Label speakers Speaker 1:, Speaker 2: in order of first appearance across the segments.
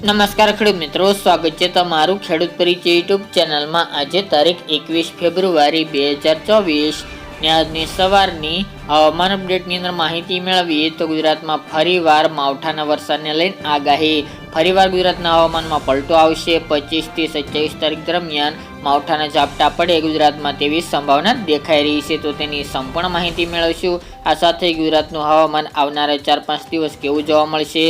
Speaker 1: નમસ્કાર ખેડૂત મિત્રો, સ્વાગત છે તમારું ખેડૂત પરિચય યુટ્યુબ ચેનલમાં. આજે તારીખ એકવીસ ફેબ્રુઆરી બે હજાર ચોવીસ આજની સવારની હવામાન અપડેટની અંદર માહિતી મેળવીએ તો ગુજરાતમાં ફરીવાર માવઠાના વરસાદને લઈને આગાહી. ફરીવાર ગુજરાતના હવામાનમાં પલટો આવશે. પચીસથી સત્યાવીસ તારીખ દરમિયાન માવઠાના ઝાપટા પડે ગુજરાતમાં તેવી સંભાવના દેખાઈ રહી છે. તો તેની સંપૂર્ણ માહિતી મેળવશું. આ સાથે ગુજરાતનું હવામાન આવનારા ચાર પાંચ દિવસ કેવું જોવા મળશે?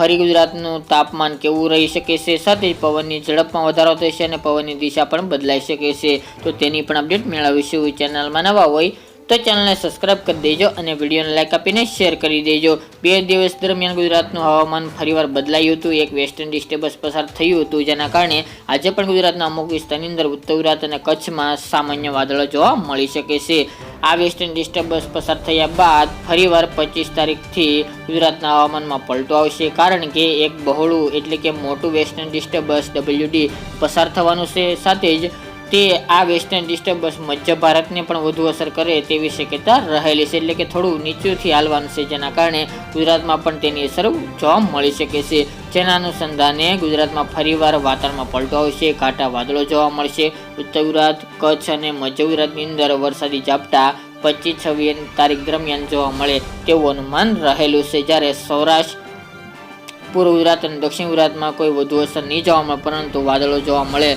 Speaker 1: ફરી ગુજરાતનું તાપમાન કેવું રહી શકે છે? સાથે જ પવનની ઝડપમાં વધારો થશે અને પવનની દિશા પણ બદલાઈ શકે છે. તો તેની પણ અપડેટ મેળવીશું. ચેનલમાં નવા હોય તો ચેનલને સબસ્ક્રાઇબ કરી દેજો અને વિડીયોને લાઇક આપીને શેર કરી દેજો. બે દિવસ દરમિયાન ગુજરાતનું હવામાન ફરીવાર બદલાયું હતું. એક વેસ્ટર્ન ડિસ્ટર્બન્સ પસાર થયું હતું, જેના કારણે આજે પણ ગુજરાતના અમુક વિસ્તારની અંદર ઉત્તર ગુજરાત અને કચ્છમાં સામાન્ય વાદળો જોવા મળી શકે છે. આ વેસ્ટર્ન ડિસ્ટર્બન્સ પસાર થયા બાદ ફરીવાર પચીસ તારીખથી ગુજરાતના હવામાનમાં પલટો આવશે. કારણ કે એક બહોળું એટલે કે મોટું વેસ્ટર્ન ડિસ્ટર્બન્સ ડબલ્યુડી પસાર થવાનું છે. સાથે જ તે આ વેસ્ટર્ન ડિસ્ટર્બન્સ મધ્ય ભારતને પણ વધુ અસર કરે તેવી શક્યતા રહેલી છે. એટલે કે થોડું નીચેથી હાલવાનું છે, જેના કારણે ગુજરાતમાં પણ તેની અસર જોવા મળી શકે છે. જેના અનુસંધાને ગુજરાતમાં ફરીવાર વાતાવરણમાં પલટો આવશે કાંટા વાદળો જોવા મળશે ઉત્તર ગુજરાત, કચ્છ અને મધ્ય ગુજરાતની અંદર વરસાદી ઝાપટા પચીસ છવ્વીસ તારીખ દરમિયાન જોવા મળે તેવું અનુમાન રહેલું છે. જ્યારે સૌરાષ્ટ્ર, પૂર્વ ગુજરાત અને દક્ષિણ ગુજરાતમાં કોઈ વધુ અસર નહીં જોવા મળે, પરંતુ વાદળો જોવા મળે.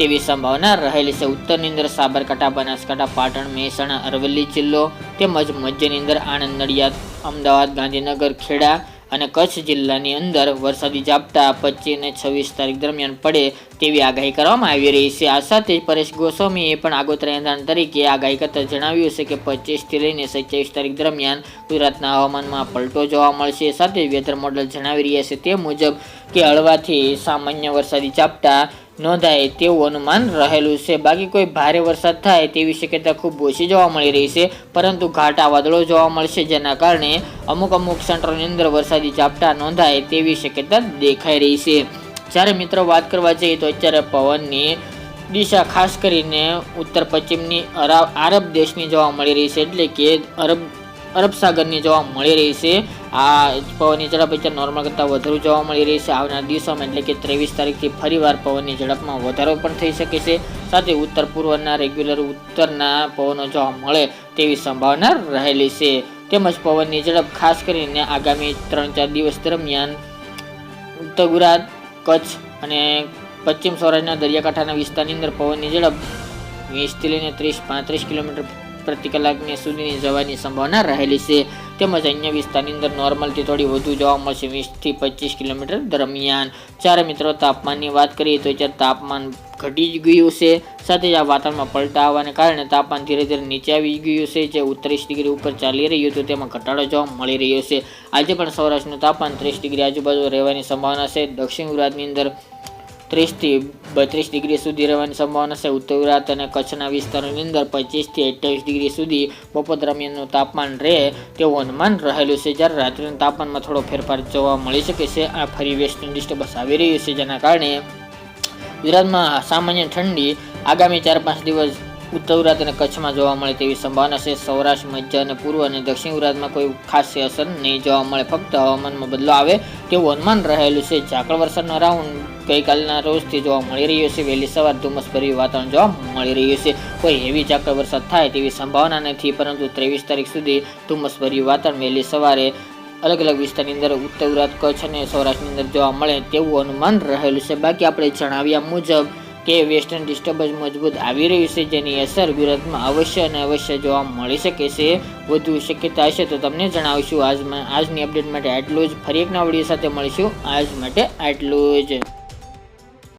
Speaker 1: તેવી સંભાવના રહેલી છે. ઉત્તરની અંદર સાબરકાંઠા, બનાસકાંઠા, પાટણ, મહેસાણા, અરવલ્લી જિલ્લો તેમજ મધ્યની અંદર આણંદ, નડિયાદ, અમદાવાદ, ગાંધીનગર, ખેડા અને કચ્છ જિલ્લાની અંદર વરસાદી ઝાપટા પચીસ અને છવ્વીસ તારીખ દરમિયાન પડે તેવી આગાહી કરવામાં આવી રહી છે. આ સાથે પરેશ ગોસ્વામીએ પણ આગોતરા એંધાણ તરીકે આગાહી કરતા જણાવ્યું છે કે પચીસથી લઈને સત્યાવીસ તારીખ દરમિયાન ગુજરાતના હવામાનમાં પલટો જોવા મળશે. સાથે વેધર મોડલ જણાવી રહ્યા છે તે મુજબ કે હળવાથી સામાન્ય વરસાદી ઝાપટા નોંધાય તેવું અનુમાન રહેલું છે. બાકી કોઈ ભારે વરસાદ થાય તેવી શક્યતા ખૂબ ઓછી જોવા મળી રહી છે. પરંતુ ઘાટા વાદળો જોવા મળશે, જેના કારણે અમુક અમુક સેન્ટરોની અંદર વરસાદી ઝાપટા નોંધાય તેવી શક્યતા દેખાઈ રહી છે. જ્યારે મિત્રો વાત કરવા જઈએ તો અત્યારે પવનની દિશા ખાસ કરીને ઉત્તર પશ્ચિમની અરબ દેશની જોવા મળી રહી છે. એટલે કે અરબ અરબ સાગરની જોવા મળી રહી છે. આ પવનની ઝડપ અત્યારે નોર્મલ કરતાં વધુ જોવા મળી રહી છે. આવનાર દિવસોમાં એટલે કે ત્રેવીસ તારીખથી ફરીવાર પવનની ઝડપમાં વધારો પણ થઈ શકે છે. સાથે ઉત્તર પૂર્વના રેગ્યુલર ઉત્તરના પવનો જોવા મળે તેવી સંભાવના રહેલી છે. તેમજ પવનની ઝડપ ખાસ કરીને આગામી ત્રણ ચાર દિવસ દરમિયાન ઉત્તર ગુજરાત, કચ્છ અને પશ્ચિમ સૌરાષ્ટ્રના દરિયાકાંઠાના વિસ્તારની અંદર પવનની ઝડપ વીસથી લઈને ત્રીસ પાંત્રીસ કિલોમીટર પ્રતિ કલાકની સુધીની જવાની સંભાવના રહેલી છે. તેમજ અન્ય વિસ્તારની અંદર નોર્મલથી થોડી વધુ જોવા મળશે વીસથી પચીસ કિલોમીટર દરમિયાન. ચાર મિત્રો તાપમાનની વાત કરીએ તો અત્યારે તાપમાન ઘટી જ ગયું છે. સાથે જ આ વાતાવરણમાં પલટા આવવાને કારણે તાપમાન ધીરે ધીરે નીચે આવી ગયું છે, જે ઉત્રીસ ડિગ્રી ઉપર ચાલી રહ્યું હતું. તેમાં ઘટાડો જોવા મળી રહ્યો છે. આજે પણ સૌરાષ્ટ્રનું તાપમાન ત્રીસ ડિગ્રી આજુબાજુ રહેવાની સંભાવના છે. દક્ષિણ ગુજરાતની અંદર ત્રીસથી બત્રીસ ડિગ્રી સુધી રહેવાની સંભાવના છે. ઉત્તર ગુજરાત અને કચ્છના વિસ્તારોની અંદર પચીસથી અઠ્યાવીસ ડિગ્રી સુધી બપોર દરમિયાનનું તાપમાન રહે તેવું અનુમાન રહેલું છે. જ્યારે રાત્રિના તાપમાનમાં થોડો ફેરફાર જોવા મળી શકે છે. આ ફરી વેસ્ટર્ન ડિસ્ટર્બન્સ આવી રહ્યું છે, જેના કારણે ગુજરાતમાં સામાન્ય ઠંડી આગામી ચાર પાંચ દિવસ ઉત્તર ગુજરાત અને કચ્છમાં જોવા મળે તેવી સંભાવના છે. સૌરાષ્ટ્ર, મધ્ય અને પૂર્વ અને દક્ષિણ ગુજરાતમાં કોઈ ખાસ અસર નહીં જોવા મળે. ફક્ત હવામાનમાં બદલાવ આવે તેવું અનુમાન રહેલું છે. ઝાકળ વરસાદનો રાઉન્ડ ગઈકાલના રોજથી જોવા મળી રહ્યો છે. વહેલી સવાર ધુમ્મસભર્યું વાતાવરણ જોવા મળી રહ્યું છે. કોઈ હેવી ઝાકળ વરસાદ થાય તેવી સંભાવના નથી, પરંતુ ત્રેવીસ તારીખ સુધી ધુમ્મસભર્યું વાતાવરણ વહેલી સવારે અલગ અલગ વિસ્તારની અંદર ઉત્તર ગુજરાત કચ્છ અને સૌરાષ્ટ્રની અંદર જોવા મળે તેવું અનુમાન રહેલું છે. બાકી આપણે જણાવ્યા મુજબ કે વેસ્ટર્ન ડિસ્ટર્બન્સ મજબૂત આવી રહ્યું છે, જેની અસર ગુજરાતમાં અવશ્ય અને અવશ્ય જોવા મળી શકે છે વધુ શક્યતા હશે તો તમને જણાવીશું. આજમાં આજની અપડેટ માટે આટલું જ. ફરી એક નવા સાથે મળીશું. આજ માટે આટલું જ.